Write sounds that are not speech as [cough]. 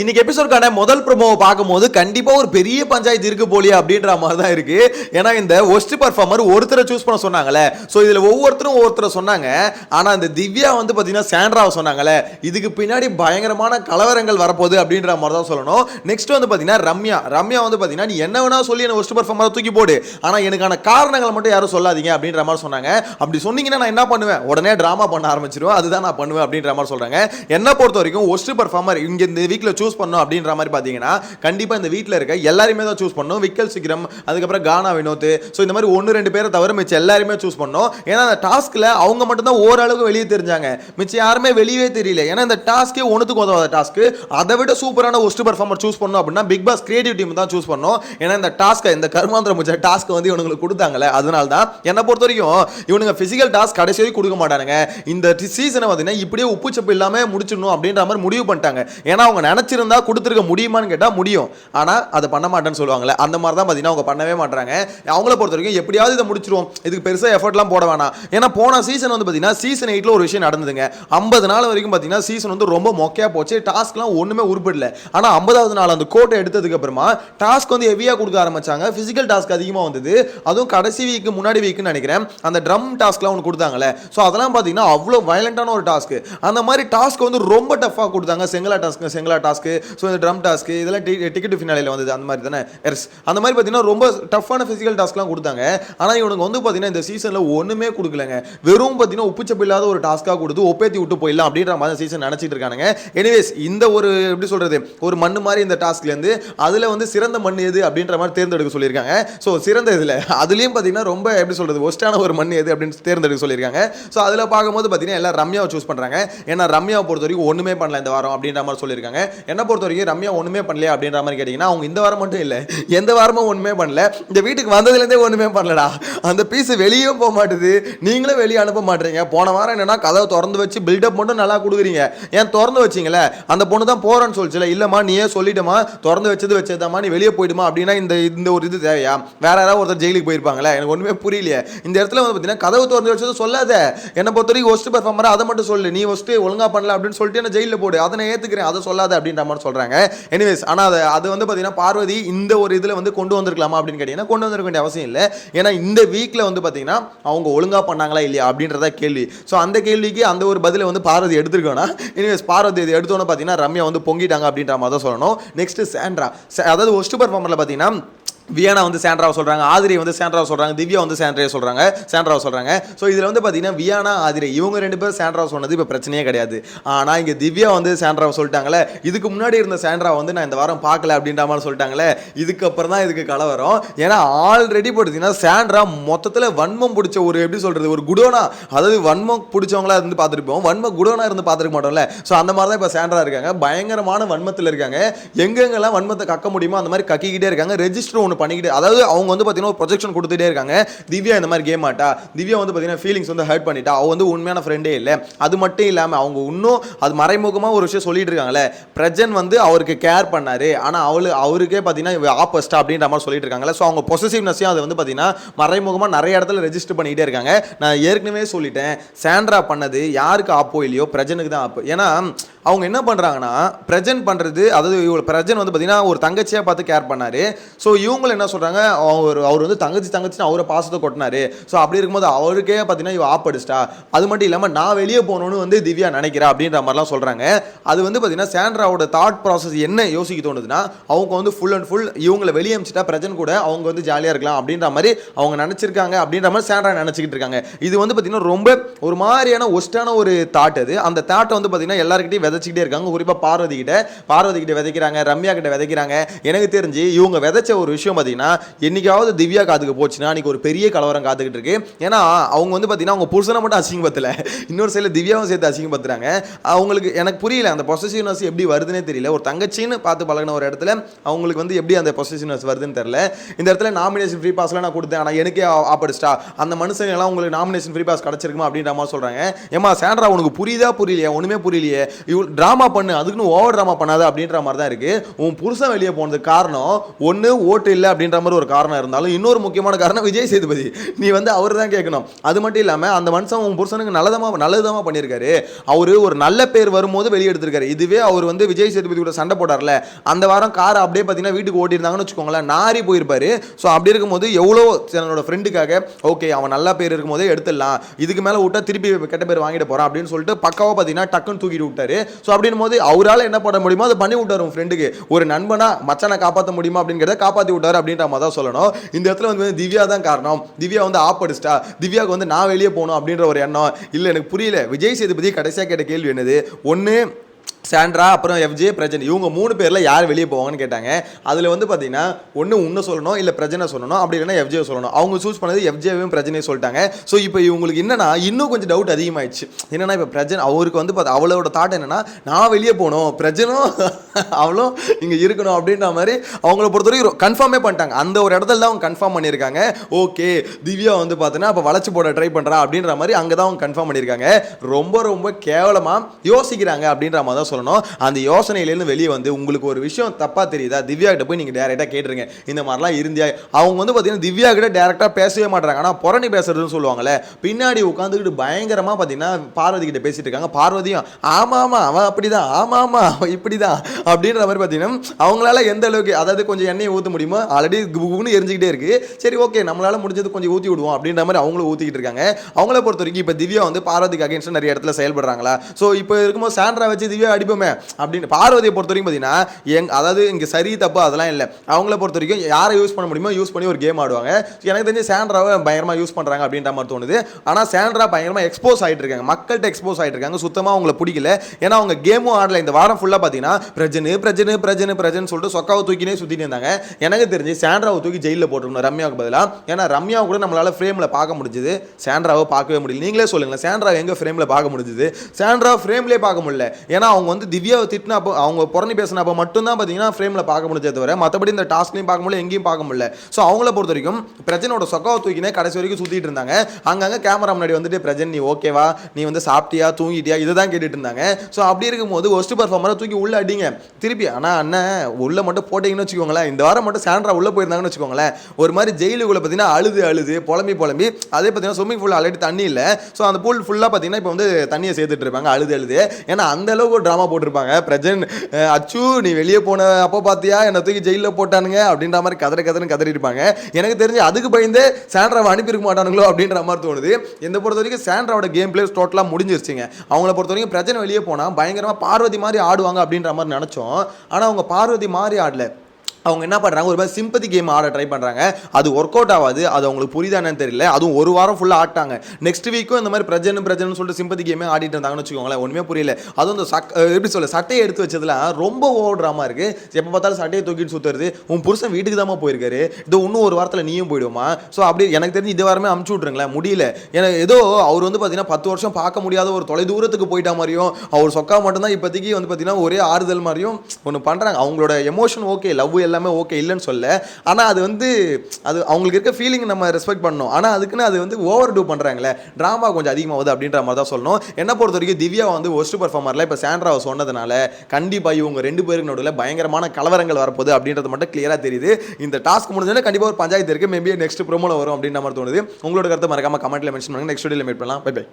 இன்னைக்கு எபிசோட்கான முதல் ப்ரோமோவை பார்க்கும்போது கண்டிப்பாக ஒரு பெரிய பஞ்சாயத்து இருக்கு போலியே அப்படின்ற மாதிரி தான் இருக்கு. ஏன்னா இந்த ஒஸ்ட் பர்ஃபார்மர் ஒருத்தரை சூஸ் பண்ண சொன்னாங்கல்ல. ஸோ இதில் ஒவ்வொருத்தரும் ஒவ்வொருத்தரை சொன்னாங்க. ஆனால் இந்த திவ்யா வந்து பார்த்தீங்கன்னா சாண்ட்ராவை சொன்னாங்களே இதுக்கு பின்னாடி பயங்கரமான கலவரங்கள் வரப்போகுது அப்படின்ற மாதிரி தான் சொல்லணும். நெக்ஸ்ட் வந்து பார்த்தீங்கன்னா ரம்யா. ரம்யா வந்து பார்த்தீங்கன்னா நீ என்ன வேணா சொல்லி என்ன ஒஸ்ட் பர்ஃபார்மரை தூக்கி போடு. ஆனால் எனக்கான காரணங்களை மட்டும் யாரும் சொல்லாதீங்க அப்படின்ற மாதிரி சொன்னாங்க. அப்படி சொன்னீங்கன்னா நான் என்ன பண்ணுவேன்? உடனே ட்ராமா பண்ண ஆரம்பிச்சிருவேன். அதுதான் நான் பண்ணுவேன் அப்படின்ற மாதிரி சொல்கிறாங்க என்ன பொறுத்த வரைக்கும் ஒஸ்ட் பர்ஃபார்மர் இங்கே இந்த வீக்கில் சூஸ் பண்ணும் அப்படின்ற மாதிரி பார்த்தீங்கன்னா கண்டிப்பாக இந்த வீட்டில் இருக்க எல்லாருமே தான் சூஸ் பண்ணும். விக்கல் சிக்ரம் அதுக்கப்புறம் கானா வினோத். ஸோ இந்த மாதிரி ஒன்று ரெண்டு பேரை தவிர மிச்சம் எல்லாருமே சூஸ் பண்ணோம். ஏன்னா அந்த டாஸ்க்கில் அவங்க மட்டும்தான் ஓரளவுக்கு வெளியே தெரிஞ்சாங்க. மிச்சம் யாருமே வெளியே தெரியல. ஏன்னா இந்த டாஸ்க்கே ஒன்றுத்துக்கு உதவாத டாஸ்க் அதை விட சூப்பரான ஒஸ்ட் பர்ஃபார்மர் சூஸ் பண்ணோம் அப்படின்னா பிக் பாஸ் கிரியேட்டிவ் டீம் தான் சூஸ் பண்ணோம். ஏன்னா இந்த டாஸ்க்கை இந்த கருமாந்திர முச்ச டாஸ்க் வந்து இவனுங்களுக்கு கொடுத்தாங்களே அதனால தான் என்னை பொறுத்த வரைக்கும் இவனுங்க ஃபிசிக்கல் டாஸ்க் கடைசி வரைக்கும் கொடுக்க மாட்டானுங்க. இந்த சீசனை பார்த்தீங்கன்னா இப்படியே உப்பு சப்பு இல்லாமல் முடிச்சிடணும் அப்படின்ற மாதிரி முடிவு பண்ணிட்டாங்க. ஏன்னா அவங்க நினச்சிருந்தா கொடுத்துருக்க முடியுமான்னு கேட்டால் முடியும். ஆனால் அதை பண்ண மாட்டேன்னு சொல்லுவாங்களே அந்த மாதிரி தான் பார்த்தீங்கன்னா அவங்க பண்ணவே மாட்டாங்க அவங்கள பொறுத்த வரைக்கும் எப்படியாவது இதை முடிச்சிருவோம். இதுக்கு பெருசாக எஃபர்ட்லாம் போட வேணாம். ஏன்னா போன சீசன் வந்து பார்த்தீங்கன்னா சீசன் எயிட்டில் ஒரு விஷயம் நடந்ததுங்க. ஐம்பது நாள் வரைக்கும் பார்த்தீங்கன்னா சீசன் வந்து ரொம்ப மொக்கையாக போச்சு. டாஸ்க்லாம் ஒன்றுமே உருப்பிடல. ஆனால் ஐம்பதாவது நாள் அந்த கோட்டை எடுத்ததுக்கு அப்புறமா டாஸ்க் வந்து ஹெவியாக கொடுக்க ஆரம்பிச்சாங்க. ஃபிசிக்கல் டாஸ்க் அதிகமாக வந்தது. அதுவும் கடைசி வீக்கு முன்னாடி வீக்குன்னு நினைக்கிறேன். அந்த ட்ரம் டாஸ்க்லாம் ஒன்று கொடுத்தாங்களே ஸோ அதெல்லாம் பார்த்தீங்கன்னா அவ்வளோ வயலண்டான ஒரு டாஸ்க் அந்த மாதிரி டாஸ்க் வந்து ரொம்ப டஃப்பாக கொடுத்தாங்க. செங்கலா டாஸ்க் செங்கலா டாஸ்க் ஸோ இந்த ட்ரம் டாஸ்க் இதெல்லாம் டிக்கெட் ஃபினாலியில் வந்தது அந்த மாதிரி தானே? எஸ் அந்த மாதிரி பார்த்தீங்கன்னா ரொம்ப டஃப்பான ஃபிசிக்கல் டாஸ்க்லாம் கொடுத்தாங்க. ஆனால் இவனுக்கு வந்து பார்த்தீங்கன்னா இந்த சீசனில் ஒன்றுமே கொடுக்கலங்க. வெறும் பார்த்தீங்கன்னா உப்புச்சப்பு இல்லாத ஒரு டாஸ்க்காக கொடுத்து ஒப்பேத்தி விட்டு போயிடலாம் அப்படின்ற மாதிரி சீசன் நினச்சிட்டு இருக்கானுங்க. எனிவேஸ் இந்த ஒரு எப்படி சொல்கிறது ஒரு மண் மாதிரி இந்த டாஸ்க்லேருந்து அதில் வந்து சிறந்த மண் எது அப்படின்ற மாதிரி தேர்ந்தெடுக்க சொல்லியிருக்காங்க. ஸோ சிறந்த இதில் அதுலேயும் பார்த்தீங்கன்னா ரொம்ப எப்படி சொல்கிறது ஒஸ்டான ஒரு மண் எது அப்படின்னு தேர்ந்தெடுக்க சொல்லியிருக்காங்க. ஸோ அதில் பார்க்கும்போது பார்த்தீங்கன்னா எல்லாம் ரம்யாவை சூஸ் பண்ணுறாங்க ஏன்னா ரம்யாவை பொறுத்த வரைக்கும் ஒன்றுமே பண்ணல இந்த வாரம் அப்படின்ற மாதிரி சொல்லியிருக்காங்க. என்ன பொறுத்த வரைக்கும் ரம்யா ஒன்றுமே பண்ணலையா அப்படின்ற மாதிரி கேட்டிங்கன்னா அவங்க இந்த வாரம் மட்டும் இல்லை எந்த வாரமும் ஒன்றுமே பண்ணல. இந்த வீட்டுக்கு வந்ததுலேருந்தே ஒன்றுமே பண்ணலடா. அந்த பீஸ் வெளியே போக மாட்டுது. நீங்களும் வெளியே அனுப்ப மாட்டீங்க. போன வாரம் என்னென்னா கதவை திறந்து வச்சு பில்டப் மட்டும் நல்லா கொடுக்குறீங்க. ஏன் திறந்து வச்சிங்களே? அந்த பொண்ணு தான் போகிறேன்னு சொல்லிச்சுல. இல்லைம்மா நீயே சொல்லிட்டுமா திறந்து வச்சது வச்சதாம்மா நீ வெளியே போயிடுமா அப்படின்னா இந்த இந்த ஒரு இது தேவையா? வேற யாராவது ஒருத்தர் ஜெயிலுக்கு போயிருப்பாங்களே? எனக்கு ஒன்றுமே புரியலையே. இந்த இடத்துல வந்து பார்த்தீங்கன்னா கதவு திறந்து வச்சது சொல்லாத. என்னை பொறுத்த வரைக்கும் ஒஸ்ட் பெர்ஃபார்மராக அதை மட்டும் சொல்லு. நீ ஒஸ்ட்டு ஒழுங்காக பண்ணல அப்படின்னு சொல்லிட்டு என்ன ஜெயிலில் போடு. அதை நான் ஏற்றுக்கிறேன் அதை சொல்லாத அப்படின்ற மாதிரி சொல்கிறாங்க எனிவேஸ் ஆனால் அது அது வந்து பார்த்தீங்கன்னா பார்வதி இந்த ஒரு இதில் வந்து கொண்டு வந்திருக்கலாமா அப்படின்னு கேட்டிங்கன்னா கொண்டு வந்திருக்க வேண்டிய அவசியம் இல்லை. ஏன்னா இந்த வீக்கில் வந்து பார்த்தீங்கன்னா அவங்க ஒழுங்காக பண்ணாங்களா இல்லையா அப்படின்றத கேள்வி. ஸோ அந்த கேள்விக்கு அந்த ஒரு பதிலை வந்து பார்வதி எடுத்துருக்கோன்னா எனிவேஸ் பார்வதி இது எடுத்தோன்னே பார்த்தீங்கன்னா ரம்யா வந்து பொங்கிட்டாங்க அப்படின்ற மாதிரி தான் சொல்லணும். நெக்ஸ்ட் சாண்ட்ரா அதாவது ஒஸ்ட் பர்ஃபார்மரில் பார்த்தீங்கன்னா வியானா வந்து சாண்ட்ராவை சொல்கிறாங்க ஆதிரி வந்து சாண்ட்ராவை சொல்கிறாங்க திவ்யா வந்து சாண்ட்ரையை சொல்கிறாங்க சாண்ட்ராவை சொல்கிறாங்க ஸோ இதில் வந்து பார்த்தீங்கன்னா வியானா ஆதிரி இவங்க ரெண்டு பேரும் சாண்ட்ராவை சொன்னது இப்போ பிரச்சனையே கிடையாது. ஆனால் இங்கே திவ்யா வந்து சாண்ட்ராவை சொல்லிட்டாங்களே இதுக்கு முன்னாடி இருந்த சாண்ட்ரா வந்து நான் இந்த வாரம் பார்க்கல அப்படின்ற மாதிரி சொல்லிட்டாங்களே இதுக்கப்புறம் தான் இதுக்கு கலவரம். ஏன்னா ஆல்ரெடி பார்த்தீங்கன்னா சாண்ட்ரா மொத்தத்தில் வன்மம் பிடிச்ச ஒரு எப்படி சொல்கிறது ஒரு குடோனா. அதாவது வன்மம் பிடிச்சவங்களா இருந்து பார்த்துருப்போம். வன்ம குடோனா இருந்து பார்த்துருக்க மாட்டோம்ல. ஸோ அந்த மாதிரி தான் இப்போ சாண்ட்ரா இருக்காங்க. பயங்கரமான வன்மத்தில் இருக்காங்க. எங்கெங்கெல்லாம் வன்மத்தை கக்க முடியுமோ அந்த மாதிரி கக்கிக்கிட்டே இருக்காங்க. ரெஜிஸ்டர் ஒன்று பண்ணிக்கிட்டு அதாவது அவங்க வந்து பார்த்தீங்கன்னா ஒரு ப்ரொஜெக்ஷன் கொடுத்துட்டே இருக்காங்க. திவ்யா இந்த மாதிரி கேம் ஆட்டா? திவ்யா வந்து பார்த்தீங்கன்னா ஃபீலிங்ஸ் வந்து ஹர்ட் பண்ணிட்டா? அவ வந்து உண்மையான ஃப்ரெண்டே இல்லை. அது மட்டும் இல்லாமல் அவங்க இன்னும் அது மறைமுகமாக ஒரு விஷயம் சொல்லிட்டு இருக்காங்களே பிரஜன் வந்து அவருக்கு கேர் பண்ணாரு. ஆனால் அவளு அவருக்கே பார்த்தீங்கன்னா ஆப்போசிட்டா அப்படின்ற மாதிரி சொல்லிட்டு இருக்காங்களே ஸோ அவங்க பொசசிவ்னஸையும் அதை வந்து பார்த்தீங்கன்னா மறைமுகமாக நிறைய இடத்துல ரெஜிஸ்டர் பண்ணிக்கிட்டே இருக்காங்க. நான் ஏற்கனவே சொல்லிட்டேன். சாண்ட்ரா பண்ணது யாருக்கு ஆப்போ இல்லையோ? பிரஜனுக்கு தான் ஆப்போ ஏன்னா அவங்க என்ன பண்ணுறாங்கன்னா பிரஜன் பண்ணுறது அதாவது இவ்வளோ பிரஜன் வந்து பார்த்தீங்கன்னா ஒரு தங்கச்சியாக பார்த்து கேர் பண்ணாரு. ஸோ இவங்க இவங்களும் என்ன சொல்கிறாங்க அவர் அவர் வந்து தங்கச்சி தங்கச்சின்னு அவரை பாசத்தை கொட்டினாரு. ஸோ அப்படி இருக்கும்போது அவருக்கே பார்த்தீங்கன்னா இவ ஆப்படிச்சிட்டா. அது மட்டும் இல்லாமல் நான் வெளியே போகணும்னு வந்து திவ்யா நினைக்கிறா அப்படின்ற மாதிரிலாம் சொல்கிறாங்க அது வந்து பார்த்தீங்கன்னா சாண்ட்ராவோட தாட் ப்ராசஸ் என்ன யோசிக்க தோணுதுன்னா அவங்க வந்து ஃபுல் அண்ட் ஃபுல் இவங்களை வெளியே அமிச்சிட்டா பிரஜன் கூட அவங்க வந்து ஜாலியாக இருக்கலாம் அப்படின்ற மாதிரி அவங்க நினச்சிருக்காங்க அப்படின்ற மாதிரி சாண்ட்ரா நினச்சிக்கிட்டு இருக்காங்க. இது வந்து பார்த்தீங்கன்னா ரொம்ப ஒரு மாதிரியான ஒஸ்டான ஒரு தாட் அது. அந்த தாட்டை வந்து பார்த்தீங்கன்னா எல்லாருக்கிட்டையும் விதைச்சிக்கிட்டே இருக்காங்க. குறிப்பாக பார்வதி கிட்ட பார்வதி கிட்ட விதைக்கிறாங்க ரம்யா கிட்ட விதைக்கிறாங்க. எனக்கு தெரிஞ்சு இவங்க விதைச்ச ஒரு விஷயம் பார்த்தீங்கன்னா என்னைக்காவது திவ்யா காத்துக்கு போச்சுன்னா அன்றைக்கி ஒரு பெரிய கலவரம் காத்துக்கிட்டு இருக்கு. ஏன்னா அவங்க வந்து பார்த்தீங்கன்னா அவங்க புருஷனை மட்டும் அசிங்கப்படுத்தல. இன்னொரு சைடில் திவ்யாவும் சேர்த்து அசிங்கப்படுத்துறாங்க. அவங்களுக்கு எனக்கு புரியல அந்த பொசசிவ்னஸ் எப்படி வருதுன்னே தெரியல. ஒரு தங்கச்சின்னு பார்த்து பழகின ஒரு இடத்துல அவங்களுக்கு வந்து எப்படி அந்த பொசசிவ்னஸ் வருதுன்னு தெரியல. இந்த இடத்துல நாமினேஷன் ஃப்ரீ பாஸ்லாம் நான் கொடுத்தேன். ஆனால் எனக்கே ஆப்படிச்சிட்டா. அந்த மனுஷங்க எல்லாம் உங்களுக்கு நாமினேஷன் ஃப்ரீ பாஸ் கிடச்சிருக்குமா அப்படின்ற மாதிரி சொல்கிறாங்க ஏமா சேண்ட்ரா உனக்கு புரியுதா புரியலையா? ஒன்றுமே புரியலையே. இவ்வளோ ட்ராமா பண்ணு. அதுக்குன்னு ஓவர் ட்ராமா பண்ணாத அப்படின்ற மாதிரி தான் இருக்குது உன் புருஷன் வெளியே போனதுக்கு காரணம் ஒன்று ஓட்டு இல்லை இல்லை அப்படின்ற மாதிரி ஒரு காரணம் இருந்தாலும் இன்னொரு முக்கியமான காரணம் விஜய் சேதுபதி. நீ வந்து அவர் தான் கேட்கணும். அது மட்டும் இல்லாமல் அந்த மனுஷன் உன் புருஷனுக்கு நல்லதமாக நல்லதமாக பண்ணியிருக்காரு. அவர் ஒரு நல்ல பேர் வரும்போது வெளியெடுத்திருக்காரு இதுவே அவர் வந்து விஜய் சேதுபதி கூட சண்டை போட்டார்ல அந்த வாரம் கார் அப்படியே பார்த்தீங்கன்னா வீட்டுக்கு ஓட்டியிருந்தாங்கன்னு வச்சுக்கோங்களேன் நாரி போயிருப்பாரு. ஸோ அப்படி இருக்கும்போது எவ்வளோ தன்னோட ஃப்ரெண்டுக்காக ஓகே அவன் நல்ல பேர் இருக்கும்போதே எடுத்துடலாம். இதுக்கு மேலே விட்டா திருப்பி கெட்ட பேர் வாங்கிட்டு போகிறான் அப்படின்னு சொல்லிட்டு பக்காவாக பார்த்தீங்கன்னா டக்குன்னு தூக்கிட்டு விட்டாரு. ஸோ அப்படின்னும் போது அவரால் என்ன பண்ண முடியுமோ அதை பண்ணி விட்டார் உன் ஃப்ரெண்டுக்கு ஒரு நண்பனா மச்சானை காப்பாற்ற முடியுமா அப்படிங்கிறத காப்பாற்றி விட்டார். அப்படின்ற மாதிரி தான் சொல்லணும். இந்த இடத்துல வந்து திவ்யா தான் காரணம். திவ்யா வந்து ஆப்படிச்சிட்டா திவ்யாவுக்கு வந்து நான் வெளியே போகணும் அப்படின்ற ஒரு எண்ணம். இல்லை எனக்கு புரியல. விஜய் சேதுபதி கடைசியாக கேட்ட கேள்வி என்னது? ஒன்று சாண்ட்ரா அப்புறம் எஃப்ஜே பிரஜன் இவங்க மூணு பேரில் யார் வெளியே போவாங்கன்னு கேட்டாங்க. அதில் வந்து பார்த்தீங்கன்னா ஒன்று ஒன்று சொல்லணும் இல்லை பிரஜனை சொல்லணும் அப்படி இல்லைன்னா எஃப்ஜே சொல்லணும். அவங்க சூஸ் பண்ணது எஃப்ஜேவையும் பிரஜனையும் சொல்லிட்டாங்க. ஸோ இப்போ இவங்களுக்கு என்னன்னா இன்னும் கொஞ்சம் டவுட் அதிகமாகிடுச்சு என்னென்னா இப்போ பிரஜன் அவருக்கு வந்து பார்த்து அவளோட தாட் என்னென்னா நான் வெளியே போகணும் பிரஜனும் [laughs] அவளும் இங்கே இருக்கணும் அப்படின்ற மாதிரி அவங்கள பொறுத்தவரைக்கும் கன்ஃபார்மே பண்ணிட்டாங்க. அந்த ஒரு இடத்துல தான் அவங்க கன்ஃபார்ம் பண்ணியிருக்காங்க. ஓகே திவ்யா வந்து பார்த்தீங்கன்னா அப்போ வளைச்சி போட ட்ரை பண்ணுறா அப்படின்ற மாதிரி அங்கே தான் அவங்க கன்ஃபார்ம் பண்ணியிருக்காங்க. ரொம்ப ரொம்ப கேவலமாக யோசிக்கிறாங்க அப்படின்ற மாதிரி தான் சொல்லணும். அந்த யோசனையிலேருந்து வெளியே வந்து உங்களுக்கு ஒரு விஷயம் தப்பாக தெரியுதா? திவ்யா கிட்ட போய் நீங்கள் டேரெக்டாக கேட்டுருங்க. இந்த மாதிரிலாம் இருந்தியா? அவங்க வந்து பார்த்தீங்கன்னா திவ்யா கிட்ட டேரெக்டாக பேசவே மாட்டாங்க ஆனால் புறணி பேசுறதுன்னு சொல்லுவாங்கல்ல பின்னாடி உட்காந்துக்கிட்டு பயங்கரமாக பார்த்தீங்கன்னா பார்வதி கிட்ட பேசிட்டு இருக்காங்க. பார்வதியும் ஆமாம் ஆமாம் அவன் அப்படிதான். ஆமாம் ஆமாம் அவன் இப்படிதான். அப்படின்ற மாதிரி பார்த்தீங்கன்னா அவங்களால எந்த அளவுக்கு அதாவது கொஞ்சம் எண்ணெயை ஊற்ற முடியுமோ ஆல்ரெடி குபுன்னு எரிஞ்சுக்கிட்டே இருக்கு. சரி ஓகே நம்மளால முடிஞ்சது கொஞ்சம் ஊற்றி விடுவோம் அப்படின்ற மாதிரி அவங்களும் ஊற்றிக்கிட்டு இருக்காங்க. அவங்கள பொறுத்த வரைக்கும் இப்போ திவ்யா வந்து பார்வதிக்கு அகேன்ஸ்டாக நிறைய இடத்துல செயல்படுறாங்களா? ஸோ இப்போ இருக்கும்போது சாண்ட்ரா வச்சு திவ்யா அடிப்போமே அப்படின்னு பார்வதியை பொறுத்த வரைக்கும் பார்த்தீங்கன்னா எங் அதாவது இங்கே சரி தப்பு அதெல்லாம் இல்லை. அவங்கள பொறுத்த வரைக்கும் யாரை யூஸ் பண்ண முடியுமோ யூஸ் பண்ணி ஒரு கேம் ஆடுவாங்க. எனக்கு தெரிஞ்சு சேண்ட்ராவை பயங்கரமாக யூஸ் பண்ணுறாங்க அப்படின்ற மாதிரி தோணுது. ஆனால் சேண்ட்ரா பயங்கரமாக எக்ஸ்போஸ் ஆகிட்டு இருக்காங்க. மக்கள்கிட்ட எக்ஸ்போஸ் ஆகிட்டு இருக்காங்க. சுத்தமாக அவங்கள பிடிக்கல. ஏன்னா அவங்க கேமும் ஆடலை. இந்த வாரம் ஃபுல்லாக பார்த்தீங்கன்னா பிரஜனு பிரஜனு பிரஜனு பிரஜன் சொல்லிட்டு சொக்காவை தூக்கினே சுற்றிட்டு இருந்தாங்க. எனக்கு தெரிஞ்சு சேண்ட்ராவை தூக்கி ஜெயிலில் போட்டுருக்கணும் ரம்யாவுக்கு பதிலாக ஏன்னா ரம்யா கூட நம்மளால ஃப்ரேமில் பார்க்க முடிஞ்சுது. சேண்ட்ராவை பார்க்கவே முடியல. நீங்களே சொல்லுங்களேன் சேண்ட்ரா எங்கே ஃப்ரேமில் பார்க்க முடிஞ்சுது? சேண்ட்ரா ஃப்ரேம்லேயே பார்க்க முடியல. ஏன்னா அவங்க வந்து திவ்யாவை திட்டினா அப்போ அவங்க புறணி பேசினப்போ மட்டும்தான் பார்த்தீங்கன்னா ஃப்ரேமில் பார்க்க முடிஞ்சது தவிர மற்றபடி இந்த டாஸ்க்லையும் பார்க்க முடியல எங்கேயும் பார்க்க முடியல. ஸோ அவங்கள பொறுத்த வரைக்கும் பிரஜனோட சொக்காவை தூக்கினே கடைசி வரைக்கும் சுற்றிட்டு இருந்தாங்க. அங்கங்கே கேமரா முன்னாடி வந்துட்டு பிரஜன் நீ ஓகேவா நீ வந்து சாப்பிட்டியா? தூங்கிட்டியா? இதை தான் கேட்டுட்டு இருந்தாங்க. ஸோ அப்படி இருக்கும்போது ஒஸ்ட் பர்ஃபார்மரை தூக்கி உள்ள அடிங்க. திருப்பி ஆனால் அண்ணன் உள்ள மட்டும் போட்டிங்கன்னு வச்சுக்கோங்களேன். இந்த வாரம் மட்டும் சாண்ட்ரா உள்ள போயிருந்தாங்கன்னு வச்சுக்கோங்களேன். ஒரு மாதிரி ஜெயிலுக்குள்ளே பார்த்தீங்கன்னா அழுது அழுது புலம்பி புலம்பி. அதே பார்த்தீங்கன்னா ஸ்விம்மிங் பூல் ஆல்ரெடி தண்ணி இல்லை. ஸோ அந்த பூல் ஃபுல்லாக பார்த்தீங்கன்னா இப்போ வந்து தண்ணியை சேர்த்துட்டு இருப்பாங்க அழுது அழுது. ஏன்னா அந்த அளவுக்கு ஒரு ட்ராமா போட்டிருப்பாங்க. பிரஜன் அச்சு நீ வெளியே போன அப்போ பார்த்தியா என்னை தூக்கி ஜெயிலில் போட்டானுங்க அப்படின்ற மாதிரி கதற கதறன்னு கதறி இருப்பாங்க எனக்கு தெரிஞ்சு அதுக்கு பயந்து சாண்ட்ராவை அனுப்பியிருக்க மாட்டானுங்களோ அப்படின்ற மாதிரி தோணுது. இந்த பொறுத்த வரைக்கும் சாண்ட்ராவோட கேம் பிளே டோட்டலாக முடிஞ்சிருச்சுங்க. அவங்கள பொறுத்த வரைக்கும் பிரஜன் வெளியே போனால் பயங்கரமாக பார்வதி மாதிரி ஆடுவாங்க அப்படின்ற மாதிரி நினச்சோம். ஆனால் அவங்க பார்வதி மாதிரி ஆடல. அவங்க என்ன பண்ணுறாங்க ஒரு மாதிரி சிம்பதி கேம் ஆட ட்ரை பண்ணுறாங்க அது ஒர்க் அவுட் ஆகாது. அது அவங்களுக்கு புரியுதா என்னன்னு தெரியல. அதுவும் ஒரு வாரம் ஃபுல்லாக ஆட்டாங்க. நெக்ஸ்ட் வீக்கும் இந்த மாதிரி பிரஜன் பிரஜன் சொல்லிட்டு சிம்பதி கேமே ஆடிட்டு இருந்தாங்கன்னு வச்சுக்கோங்களேன். ஒன்றுமே புரியல. அதுவும் இந்த சக் எப்படி சொல்ல சட்டையை எடுத்து வச்சதுலாம் ரொம்ப ஓவர் ட்ராமா இருக்குது எப்போ பார்த்தாலும் சட்டையை தூக்கிட்டு சுற்றுறது உன் புருஷன் வீட்டுக்கு தாம்மா போயிருக்காரு. இது இன்னும் ஒரு வாரத்தில் நீயும் போயிடுமா ஸோ அப்படி எனக்கு தெரிஞ்சு இது வாரமே அமுச்சு விட்ருங்களேன் முடியல. எனக்கு ஏதோ அவர் வந்து பார்த்தீங்கன்னா பத்து வருஷம் பார்க்க முடியாத ஒரு தொலை தூரத்துக்கு போயிட்டா மாதிரியும் அவர் சொக்கா மட்டும்தான் இப்போதைக்கு வந்து பார்த்தீங்கன்னா ஒரே ஆறுதல் மாதிரியும் ஒன்று பண்ணுறாங்க அவங்களோட எமோஷன் ஓகே லவ் எல்லாம் எல்லாமே ஓகே இல்லைன்னு சொல்ல. ஆனால் அது வந்து அது அவங்களுக்கு இருக்க ஃபீலிங் நம்ம ரெஸ்பெக்ட் பண்ணணும். ஆனால் அதுக்குன்னு அது வந்து ஓவர் டூ பண்ணுறாங்களே ட்ராமா கொஞ்சம் அதிகமாகுது அப்படின்ற மாதிரி தான் சொல்லணும். என்ன பொறுத்த வரைக்கும் திவ்யா வந்து ஒஸ்ட் பர்ஃபார்மரில் இப்போ சாண்ட்ராவை சொன்னதுனால கண்டிப்பாக இவங்க ரெண்டு பேருக்கு நடுவில் பயங்கரமான கலவரங்கள் வரப்போகுது அப்படின்றது மட்டும் கிளியராக தெரியுது. இந்த டாஸ்க் முடிஞ்சோடனே கண்டிப்பாக ஒரு பஞ்சாயத்து இருக்குது மேபி நெக்ஸ்ட் ப்ரோமோவில் வரும் அப்படின்ற மாதிரி தோணுது. உங்களோட கருத்தை மறக்காம கமெண்ட்டில் மென்ஷன் பண்ணுங்கள் நெக்ஸ்ட் வீடியோவில் மீட் பண்ணலாம். By by